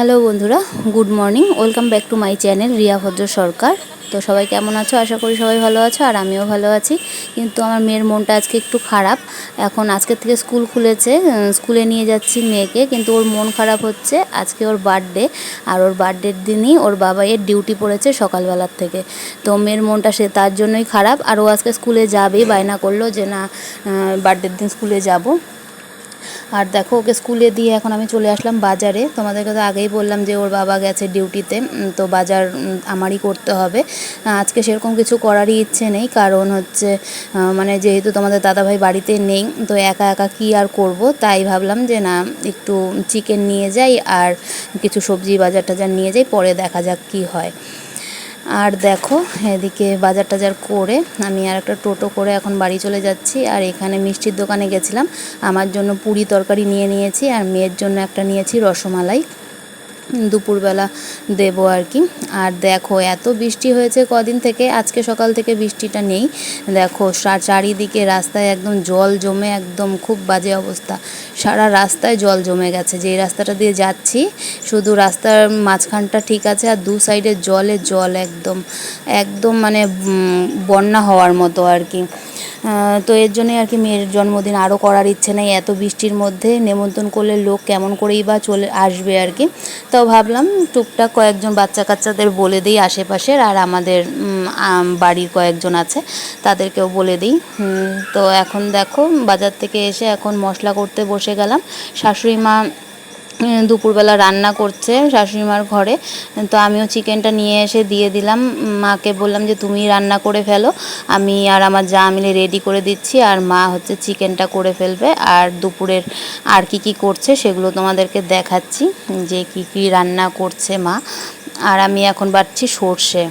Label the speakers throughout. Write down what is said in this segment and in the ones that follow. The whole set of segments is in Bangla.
Speaker 1: হ্যালো বন্ধুরা, good morning, welcome back to my channel Riya Bhadra Sarkar. তো সবাই কেমন আছো? আশা করি সবাই ভালো আছো আর আমিও ভালো আছি। কিন্তু আমার মেয়ের মনটা আজকে একটু খারাপ। এখন আজকের থেকে স্কুল খুলেছে স্কুলে নিয়ে যাচ্ছি মেয়েকে, কিন্তু ওর মন খারাপ হচ্ছে। আজকে ওর বার্থডে, আর ওর বার্থডের দিনই ওর বাবা এর ডিউটি পড়েছে সকালবেলার থেকে। তো মেয়ের মনটা সে তার জন্যই খারাপ, আর ও আজকে স্কুলে যাবেই বায়না করল যে না বার্থডের দিন স্কুলে যাব। আর দেখো, ওকে স্কুলে দিয়ে এখন আমি চলে আসলাম বাজারে। তোমাদেরকে তো আগেই বললাম যে ওর বাবা গেছে ডিউটিতে তো বাজার আমারই করতে হবে। আজকে সেরকম কিছু করারই ইচ্ছে নেই, কারণ হচ্ছে মানে যেহেতু তোমাদের দাদাভাই বাড়িতে নেই, তো একা একা কি আর করব? তাই ভাবলাম যে না, একটু চিকেন নিয়ে যাই আর কিছু সবজি বাজার টাজার নিয়ে যাই, পরে দেখা যাক কি হয়। আর দেখো, এদিকে বাজার টাজার করে আমি আর একটা টোটো করে এখন বাড়ি চলে যাচ্ছি। আর এখানে মিষ্টির দোকানে গেছিলাম। আমার জন্য পুরি তরকারি নিয়ে নিয়েছি আর মেয়ের জন্য একটা নিয়েছি রসমালাই। দুপুরবেলা দেবো আর কি। আর দেখো, এত বৃষ্টি হয়েছে কদিন থেকে, আজকে সকাল থেকে বৃষ্টিটা নেই। দেখো চারিদিকে রাস্তায় একদম জল জমে একদম খুব বাজে অবস্থা। সারা রাস্তায় জল জমে গেছে, যে রাস্তাটা দিয়ে যাচ্ছি, শুধু রাস্তার মাঝখানটা ঠিক আছে, আর দু সাইডে জলে জল একদম একদম মানে বন্যা হওয়ার মতো আর কি। তো এর জন্যই আর কি মেয়ের জন্মদিন আরও করার ইচ্ছে নেই, এত বৃষ্টির মধ্যে, নেমন্তন্ন করলে লোক কেমন করেই বা চলে, আসবে আর কি। তো ভাবলাম, টুকটাক কয়েকজন বাচ্চা কাচ্চাদের বলে দিই আশেপাশের আর আমাদের বাড়ির কয়েকজন আছে, তাদেরকেও বলে দিই। তো এখন দেখো, বাজার থেকে এসে এখন মশলা করতে বসে গেলাম। শাশুড়ি মা দুপুরবেলা রান্না করছে শাশুড়ি মার ঘরে। তো আমিও চিকেনটা নিয়ে এসে দিয়ে দিলাম। মাকে বললাম যে, তুমি রান্না করে ফেলো। আমি আর আমার যা মিলে রেডি করে দিচ্ছি। আর মা হচ্ছে চিকেনটা করে ফেলবে। আর দুপুরের আর কি কি করছে সেগুলো তোমাদেরকে দেখাচ্ছি যে কি কি রান্না করছে মা। আর আমি এখন বাটছি সর্ষে।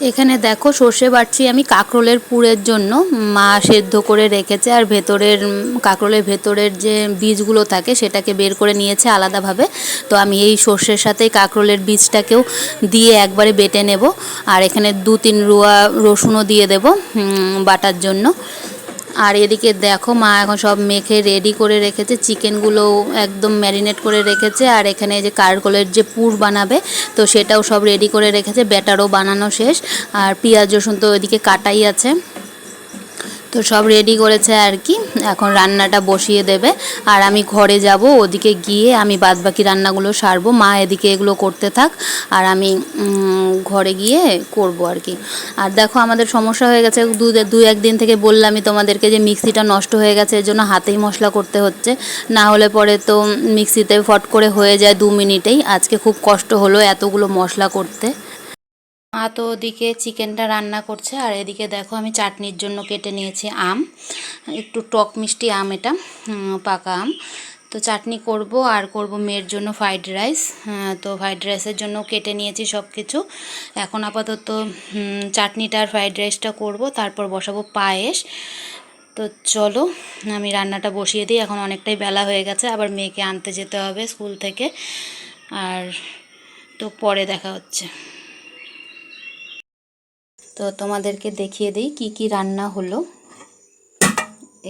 Speaker 1: এখানে দেখো সর্ষে বাটছি আমি কাঁকরোলের পুরের জন্য। মা সেদ্ধ করে রেখেছে আর ভেতরের কাঁকরোলের ভেতরের যে বীজগুলো থাকে সেটাকে বের করে নিয়েছে আলাদাভাবে। তো আমি এই সর্ষের সাথে কাঁকরোলের বীজটাকেও দিয়ে একবারে বেটে নেব। আর এখানে দু তিন রুয়া রসুনও দিয়ে দেব বাটার জন্য। আর এদিকে দেখো, মা এখন সব মেখে রেডি করে রেখেছে। চিকেনগুলো একদম ম্যারিনেট করে রেখেছে। আর এখানে যে কারগোলের যে পুর বানাবে, তো সেটাও সব রেডি করে রেখেছে। ব্যাটারও বানানো শেষ। আর পেঁয়াজ, রসুন তো ওইদিকে কাটাই আছে। তো সব রেডি করেছে আর কি। এখন রান্নাটা বসিয়ে দেবে। আর আমি ঘরে যাব, ওদিকে গিয়ে আমি বাদবাকি রান্নাগুলো সারবো। মা এদিকে এগুলো করতে থাক, আর আমি ঘরে গিয়ে করব আর কি। আর দেখো আমাদের সমস্যা হয়ে গেছে। দু দু একদিন থেকে বললামই তোমাদেরকে যে মিক্সিটা নষ্ট হয়ে গেছে, এর জন্য হাতেই মশলা করতে হচ্ছে। না হলে পরে তো মিক্সিতে ফট করে হয়ে যায় দু মিনিটেই। আজকে খুব কষ্ট হলো এতগুলো মশলা করতে। মা তো ওদিকে চিকেনটা রান্না করছে, আর এদিকে দেখো আমি চাটনির জন্য কেটে নিয়েছি আম, একটু টক মিষ্টি আম এটা পাকা আম। তো চাটনি করব আর করব মেয়ের জন্য ফ্রাইড রাইস তো ফ্রাইড রাইসের জন্য কেটে নিয়েছি সব কিছু এখন আপাতত চাটনিটা আর ফ্রাইড রাইসটা করব, তারপর বসাবো পায়েস। তো চলো, আমি রান্নাটা বসিয়ে দিই, এখন অনেকটাই বেলা হয়ে গেছে, আবার মেয়েকে আনতে যেতে হবে স্কুল থেকে, আর তো পরে দেখা হচ্ছে। তো তোমাদেরকে দেখিয়ে দিই কি কি রান্না হলো।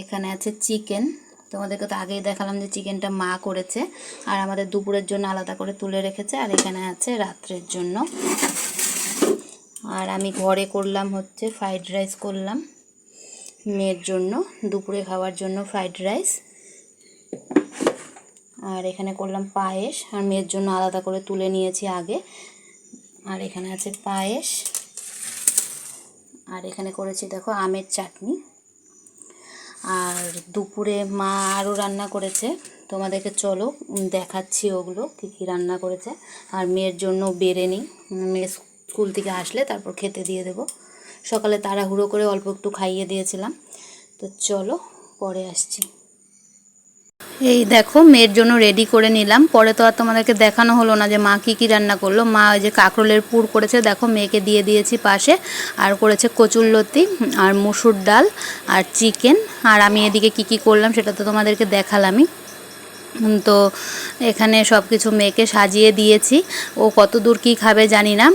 Speaker 1: এখানে আছে চিকেন। তোমাদেরকে তো আগেই দেখালাম যে চিকেনটা মা করেছে আর আমাদের দুপুরের জন্য আলাদা করে তুলে রেখেছে আর এখানে আছে রাত্রের জন্য। আর আমি ঘরে করলাম হচ্ছে ফ্রাইড রাইস করলাম মেয়ের জন্য, দুপুরে খাওয়ার জন্য ফ্রাইড রাইস। আর এখানে করলাম পায়েস, আর মেয়ের জন্য আলাদা করে তুলে নিয়েছি আগে। আর এখানে আছে পায়েস। আর এখানে করেছি দেখো আমের চাটনি। আর দুপুরে মা আরও রান্না করেছে। তোমাদেরকে চলো দেখাচ্ছি ওগুলো, কী কী রান্না করেছে। আর মেয়ের জন্য বেড়ে নিই। মেয়ে স্কুল থেকে আসলে তারপর খেতে দিয়ে দেবো। সকালে তাড়াহুড়ো করে অল্প একটু খাইয়ে দিয়েছিলাম। তো চলো, পরে আসছি। এই দেখো, মেয়ের জন্য রেডি করে নিলাম। পরে তো আর তোমাদেরকে দেখানো হলো না যে মা কী কী রান্না করল। মা ওই যে কাঁকরোলের পুর করেছে, দেখো মেয়েকে দিয়ে দিয়েছি পাশে। আর করেছে কচুরলতি আর মুসুর ডাল, আর চিকেন আর আমি এদিকে কি কি করলাম সেটা তো তোমাদেরকে দেখালামই। তো এখানে সব কিছু মেয়েকে সাজিয়ে দিয়েছি। ও কত দূর কী খাবে জানি না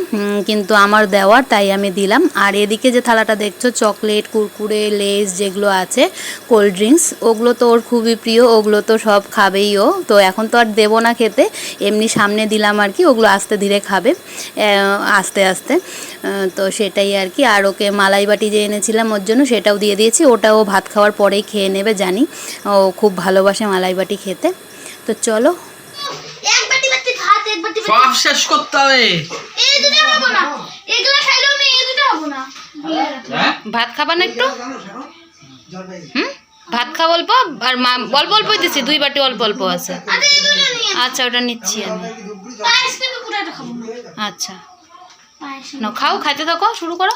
Speaker 1: কিন্তু আমার দেওয়ার তাই আমি দিলাম। আর এদিকে যে থালাটা দেখছ, চকলেট, কুরকুরে, লেস যেগুলো আছে, কোল্ড ড্রিঙ্কস, ওগুলো তো ওর খুবই প্রিয়, ওগুলো তো সব খাবেই ও। তো এখন তো আর দেবো না খেতে, এমনি সামনে দিলাম আর কি, ওগুলো আস্তে ধীরে খাবে আস্তে আস্তে। তো সেটাই আর কি। আর ওকে মালাই বাটি যে এনেছিলাম ওর জন্য সেটাও দিয়ে দিয়েছি, ওটাও ভাত খাওয়ার পরেই খেয়ে নেবে জানি। ও খুব ভালোবাসে মালাই বাটি খেতে। তো চলো।
Speaker 2: সব শেষ করতে হবে। হ্যাঁ?
Speaker 1: ভাত খাবা না একটু? হুম? ভাত খাও অল্প আর মা অল্প অল্প দিছি দুই বাটি অল্প অল্প আছে।
Speaker 3: আরে এই দুটো নিয়ে।
Speaker 1: আচ্ছা ওটা নিচ্ছি আমি।
Speaker 3: খাব না।
Speaker 1: আচ্ছা। খাও খাইতে থাকো শুরু করো।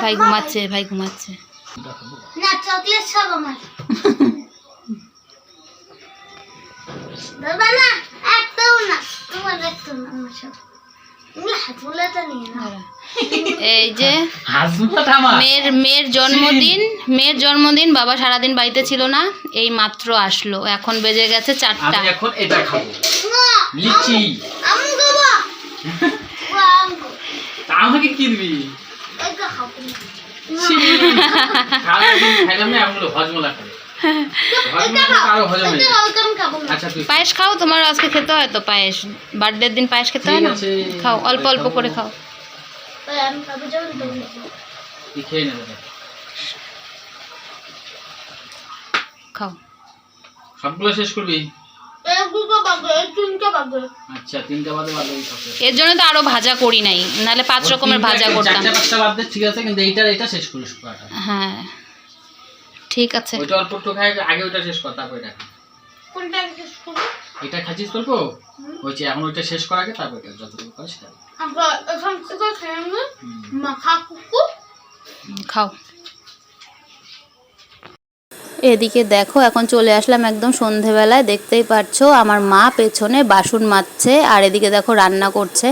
Speaker 1: ভাই ঘুমাচ্ছে ভাই ঘুমাচ্ছে।
Speaker 3: না চকলেট সব আমার। বাবা না একটাও না। তোমার একটাও না আমার সব।
Speaker 1: এই যে মেয়ের মেয়ের জন্মদিন মেয়ের জন্মদিন বাবা সারাদিন বাড়িতে ছিল না এই মাত্র আসলো। এখন বেজে গেছে চারটা।
Speaker 2: এখন এটা খাব। লিচি।
Speaker 3: আমি খাব বা আমি খাব।
Speaker 2: তা আমাকে কি দিবি?
Speaker 1: পায়েস খাও তোমার আজকে খেতে হয় তো পায়েস। বার্থডের দিন পায়েস খেতে হয় না? খাও অল্প অল্প করে খাও। খাও।
Speaker 2: সবগুলো শেষ করবি? আচ্ছা তিনটা বাদে বাদে।
Speaker 1: এর জন্য তো আরও ভাজা করি নাই নাহলে পাঁচ রকমের ভাজা করতাম।
Speaker 2: চারটে পাঁচটা বাদ ঠিক আছে কিন্তু এইটার এটা শেষ করিস
Speaker 1: হ্যাঁ ঠিক আছে।
Speaker 2: ওইটা অল্প একটু খাই আগে ওইটা শেষ কর তারপর এটা
Speaker 3: কোনটা শেষ করব?
Speaker 2: এটা খাচ্ছিস অল্প হয়েছে এখন ওইটা শেষ করা আগে তারপর এটা যতটুকু।
Speaker 3: আমরা এখান নেব মাখা কুকু।
Speaker 1: খাও। এদিকে দেখো, এখন চলে আসলাম একদম সন্ধেবেলায়, দেখতেই পাচ্ছো আমার মা পেছনে বাসন মাজছে, আর এদিকে দেখো রান্না করছে।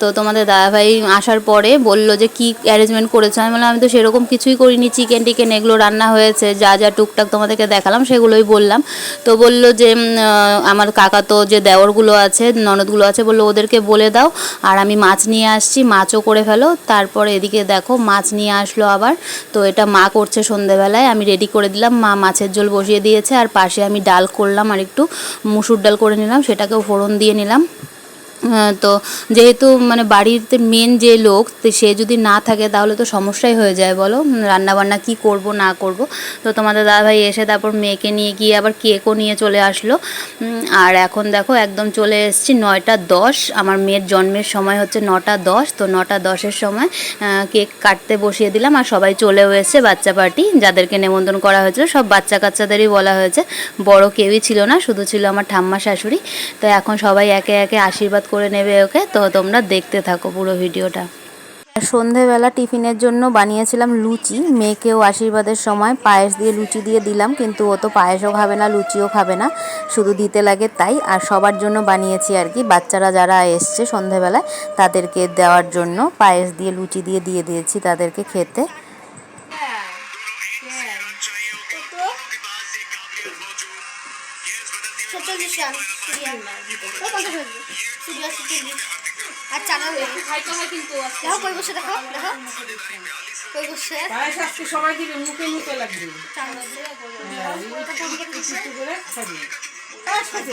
Speaker 1: তো তোমাদের দাদাভাই আসার পরে বলল যে কি অ্যারেঞ্জমেন্ট করেছ? আমি বললাম, আমি তো সেরকম কিছুই করিনি চিকেন টিকেন এগুলো রান্না হয়েছে, যা যা টুকটাক তোমাদেরকে দেখালাম সেগুলোই বললাম। তো বলল যে আমার কাকা তো যে দেওরগুলো আছে, ননদগুলো আছে, বলল ওদেরকে বলে দাও, আর আমি মাছ নিয়ে আসছি, মাছও করে ফেলো। তারপরে এদিকে দেখো মাছ নিয়ে আসলো আবার, তো এটা মা করছে সন্ধেবেলায়, আমি রেডি করে দিলাম। মা মাছের ঝোল বসিয়ে দিয়েছে, আর পাশে আমি ডাল করলাম, আর একটু মুসুর ডাল করে নিলাম, সেটাকেও ফোড়ন দিয়ে নিলাম। তো যেহেতু মানে বাড়িতে মেন যে লোক সে যদি না থাকে তাহলে তো সমস্যাই হয়ে যায়, বলো? রান্না বান্না কি করব, না করব? তো তোমাদের দাদাভাই এসে তারপর মেয়েকে নিয়ে গিয়ে আবার কেকও নিয়ে চলে আসলো। আর এখন দেখো একদম চলে এসেছি নয়টা দশ। আমার মেয়ের জন্মের সময় হচ্ছে নটা দশ। তো নটা দশের সময় কেক কাটতে বসিয়ে দিলাম আর সবাই চলেও এসেছে বাচ্চা পার্টি। যাদেরকে নেমন্তন্ন করা হয়েছিল, সব বাচ্চা কাচ্চাদেরই বলা হয়েছে। বড় কেউই ছিল না, শুধু ছিল আমার ঠাম্মা শাশুড়ি। তো এখন সবাই একে একে আশীর্বাদ করে নেবে ওকে, তো তোমরা দেখতে থাকো পুরো ভিডিওটা। সন্ধেবেলা টিফিনের জন্য বানিয়েছিলাম লুচি, মেয়েকেও আশীর্বাদের সময় পায়েস দিয়ে লুচি দিয়ে দিলাম, কিন্তু ও তো পায়েসও খাবে না, লুচিও খাবে না, শুধু দিতে লাগে তাই, আর সবার জন্য বানিয়েছি আর কি। বাচ্চারা যারা এসছে সন্ধেবেলায়, তাদেরকে দেওয়ার জন্য পায়েস দিয়ে লুচি দিয়ে দিয়ে দিয়েছি তাদেরকে খেতে।
Speaker 3: সিরিয়াল সিরিয়াল আর চানা দেখো কই বসে দেখো দেখো। কই বসে?
Speaker 4: পায়েস আজকে সবাই দিবে মুখে মুখে লাগবে।
Speaker 3: চানা
Speaker 4: একটু করে খাবি পায়েস খেতে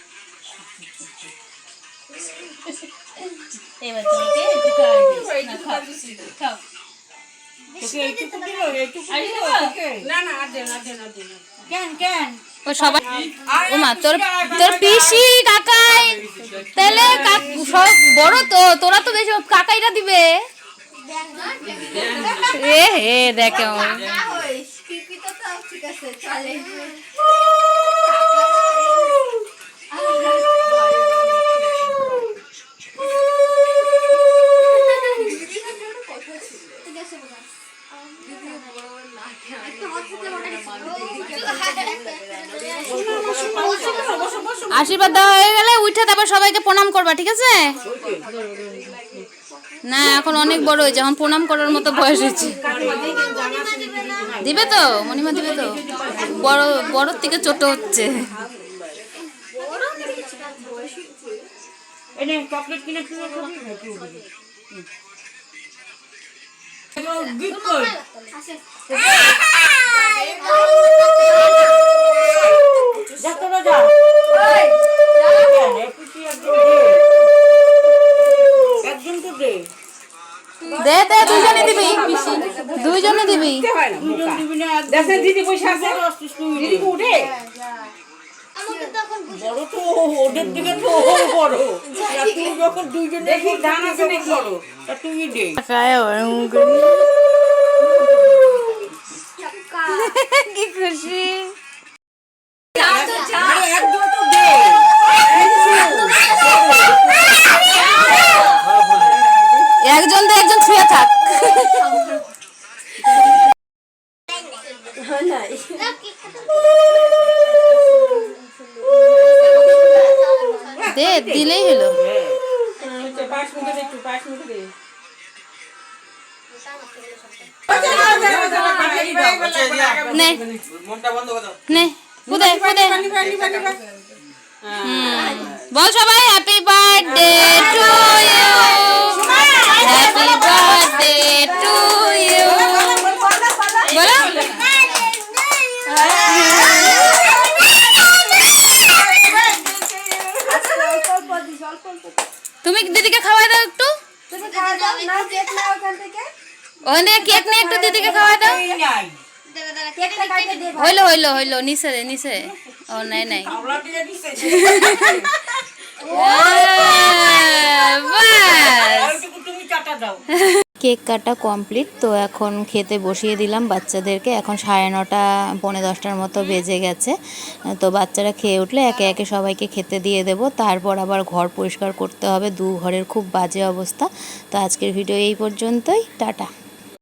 Speaker 1: কাকাই। তাহলে কাক- সব বড় তো তোরা তো বেশি কাকাইরা দিবে। এ হে দেখে।
Speaker 3: ঠিক আছে
Speaker 1: আশীর্বাদ দেওয়া হয়ে গেলে উঠে তারপর সবাইকে প্রণাম করবা ঠিক আছে? না এখন অনেক বড় হয়েছে এখন প্রণাম করার মতো বয়স হয়েছে। দিবে তো? মণিমা দিবে তো? বড় বড়র থেকে ছোট হচ্ছে।
Speaker 4: এনে চকলেট দিদি বসে আছে। দিদি উঠে? বড় তো ওদের দিকে তো বড় তুই যখন দুইজন দেখি দান আছে নাকি? বড় তুই দে।
Speaker 1: কি খুশি।
Speaker 4: আরে তো দে
Speaker 1: একজন তো একজন ছুঁয়ে থাক দে দিলেই হলো। বল সবাই হ্যাপি বার্থডে টু ইউ দিদিকে খাওয়াই দাও। হইল হইল হইল নিচে দে নিচে ও নাই নাই। কেক কাটা কমপ্লিট তো এখন খেতে বসিয়ে দিলাম বাচ্চাদেরকে। এখন সাড়ে নটা পৌনে দশটার মতো বেজে গেছে। তো বাচ্চারা খেয়ে উঠলে একে একে সবাইকে খেতে দিয়ে দেব। তারপর আবার ঘর পরিষ্কার করতে হবে। দু ঘরের খুব বাজে অবস্থা। তো আজকের ভিডিও এই পর্যন্তই। টাটা।